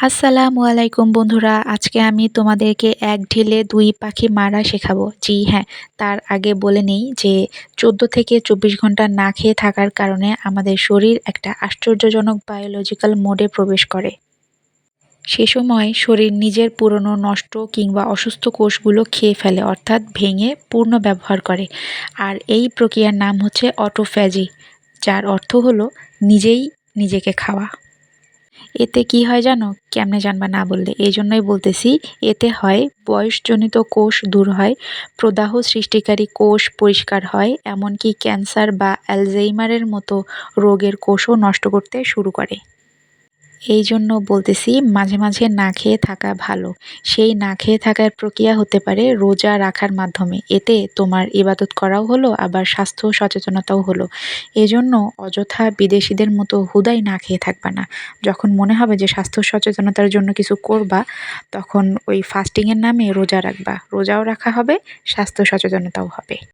আসসালামু আলাইকুম বন্ধুরা, আজকে আমি তোমাদেরকে এক ঢিলে দুই পাখি মারা শেখাবো। জি হ্যাঁ তার আগে বলে নেই যে চোদ্দ থেকে চব্বিশ ঘণ্টা না খেয়ে থাকার কারণে আমাদের শরীর একটা আশ্চর্যজনক বায়োলজিক্যাল মোডে প্রবেশ করে। সে সময় শরীর নিজের পুরনো নষ্ট কিংবা অসুস্থ কোষগুলো খেয়ে ফেলে, অর্থাৎ ভেঙে পূর্ণ ব্যবহার করে। আর এই প্রক্রিয়ার নাম হচ্ছে অটোফ্যাজি যার অর্থ হলো নিজেই নিজেকে খাওয়া। এতে কি হয় জানো? কেমনে জানবা না বললে? এই জন্যই বলতেছি, এতে হয় বয়সজনিত কোষ দূর হয়, প্রদাহ সৃষ্টিকারী কোষ পরিষ্কার হয়, এমনকি ক্যান্সার বা অ্যালজেইমারের মতো রোগের কোষও নষ্ট করতে শুরু করে। এই জন্য বলতেছি, মাঝে মাঝে না খেয়ে থাকা ভালো। সেই না খেয়ে থাকার প্রক্রিয়া হতে পারে রোজা রাখার মাধ্যমে। এতে তোমার ইবাদত করাও হলো, আবার স্বাস্থ্য সচেতনতাও হলো। এজন্য অযথা বিদেশিদের মতো হুদাই না খেয়ে থাকবা না। যখন মনে হবে যে স্বাস্থ্য সচেতনতার জন্য কিছু করবা, তখন ওই ফাস্টিংয়ের নামে রোজা রাখবা। রোজাও রাখা হবে, স্বাস্থ্য সচেতনতাও হবে।